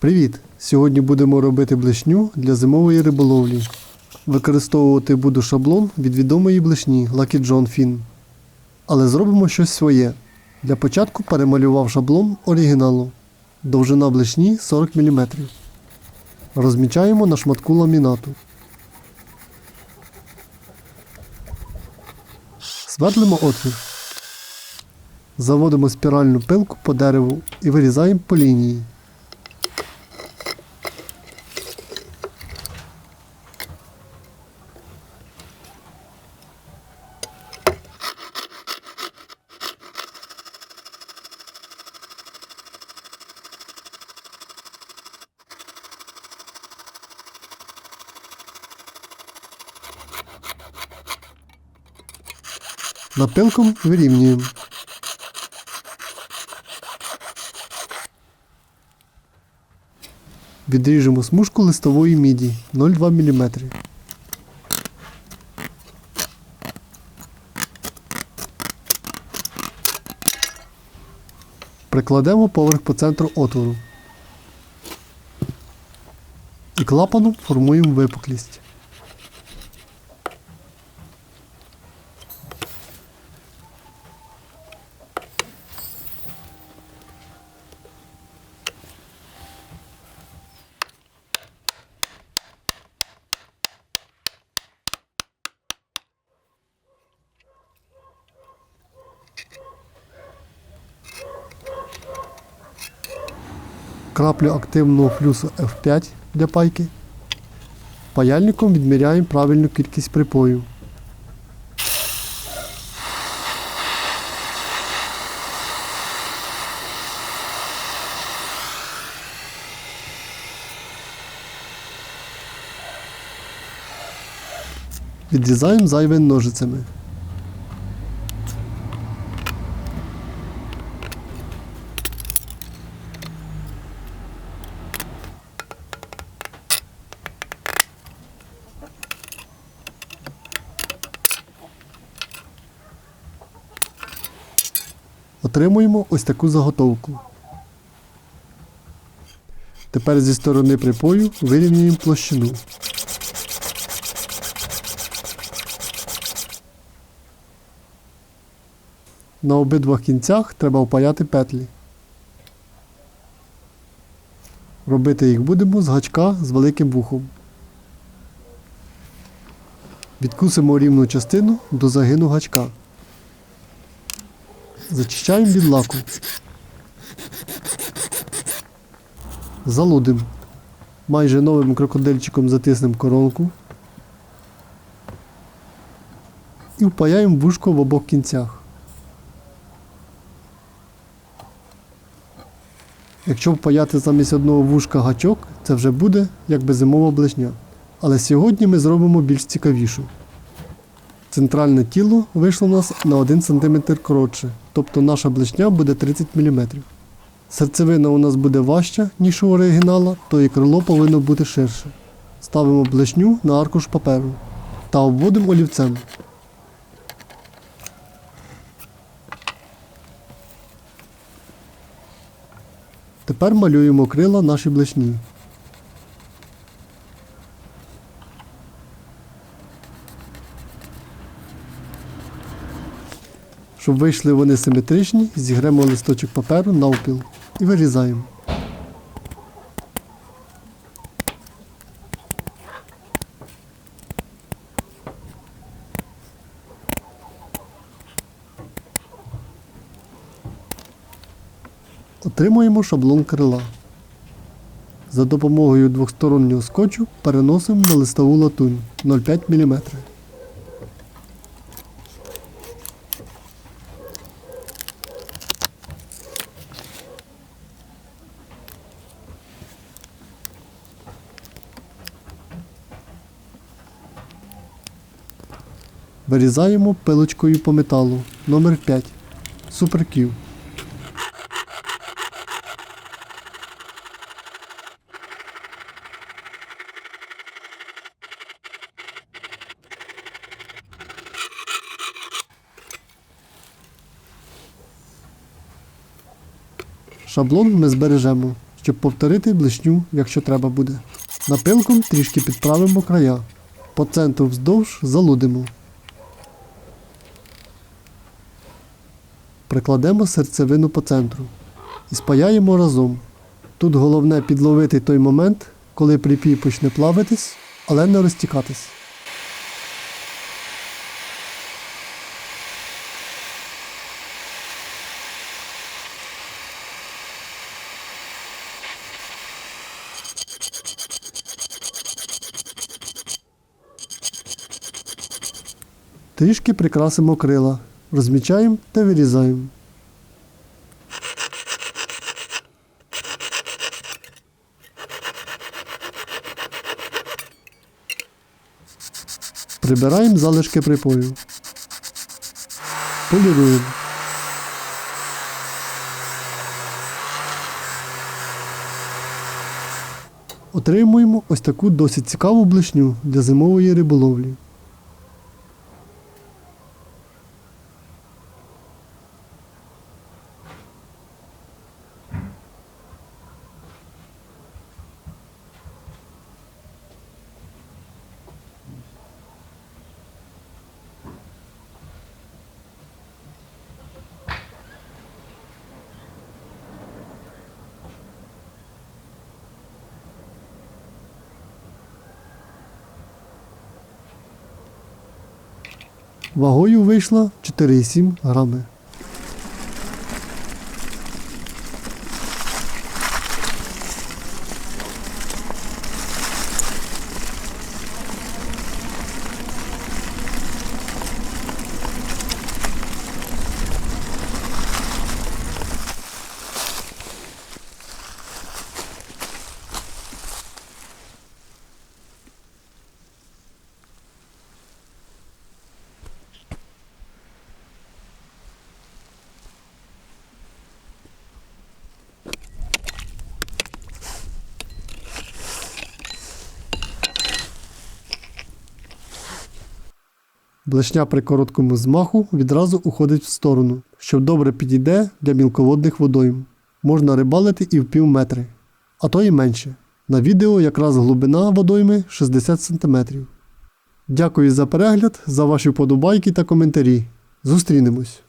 Привіт! Сьогодні будемо робити блешню для зимової риболовлі. Використовувати буду шаблон від відомої блешні Lucky John Finn. Але зробимо щось своє. Для початку перемалював шаблон оригіналу. Довжина блешні 40 мм. Розмічаємо на шматку ламінату. Свердлимо отвір. Заводимо спіральну пилку по дереву і вирізаємо по лінії. Напилком вирівнюємо. Відріжемо смужку листової міді 0,2 мм. Прикладемо поверх по центру отвору. І клапаном формуємо випуклість. Краплю активного флюсу F5 для пайки. Паяльником відміряємо правильну кількість припою. Відрізаємо зайве ножицями. Отримуємо ось таку заготовку. Тепер зі сторони припою вирівнюємо площину. На обидвох кінцях треба впаяти петлі. Робити їх будемо з гачка з великим вухом. Відкусимо рівну частину до загину гачка. Зачищаємо від лаку. Залудимо. Майже новим крокодильчиком затиснемо коронку. І впаяємо вушко в обох кінцях. Якщо впаяти замість одного вушка гачок, це вже буде якби зимова блешня. Але сьогодні ми зробимо більш цікавішу. Центральне тіло вийшло у нас на 1 см коротше, тобто наша блешня буде 30 мм. Серцевина у нас буде важча, ніж у оригінала, то і крило повинно бути ширше. Ставимо блешню на аркуш паперу та обводимо олівцем. Тепер малюємо крила нашій блешні. Щоб вийшли вони симетричні, зігремо листочок паперу навпіл і вирізаємо. Отримуємо шаблон крила. За допомогою двостороннього скотчу переносимо на листову латунь 0,5 мм. Вирізаємо пилочкою по металу номер 5 Super Q. Шаблон ми збережемо, щоб повторити блишню, якщо треба буде. Напилком трішки підправимо края. По центру вздовж залудимо. Прикладемо серцевину по центру і спаяємо разом. Тут головне підловити той момент, коли припій почне плавитись, але не розтікатись. Трішки прикрасимо крила, розмічаємо та вирізаємо. Прибираємо залишки припою. Поліруємо. Отримуємо ось таку досить цікаву блишню для зимової риболовлі. Вагою вийшло 4,7 грами. Блешня при короткому змаху відразу уходить в сторону, що добре підійде для мілководних водойм. Можна рибалити і в пів метри, а то і менше. На відео якраз глибина водойми 60 см. Дякую за перегляд, за ваші вподобайки та коментарі. Зустрінемось!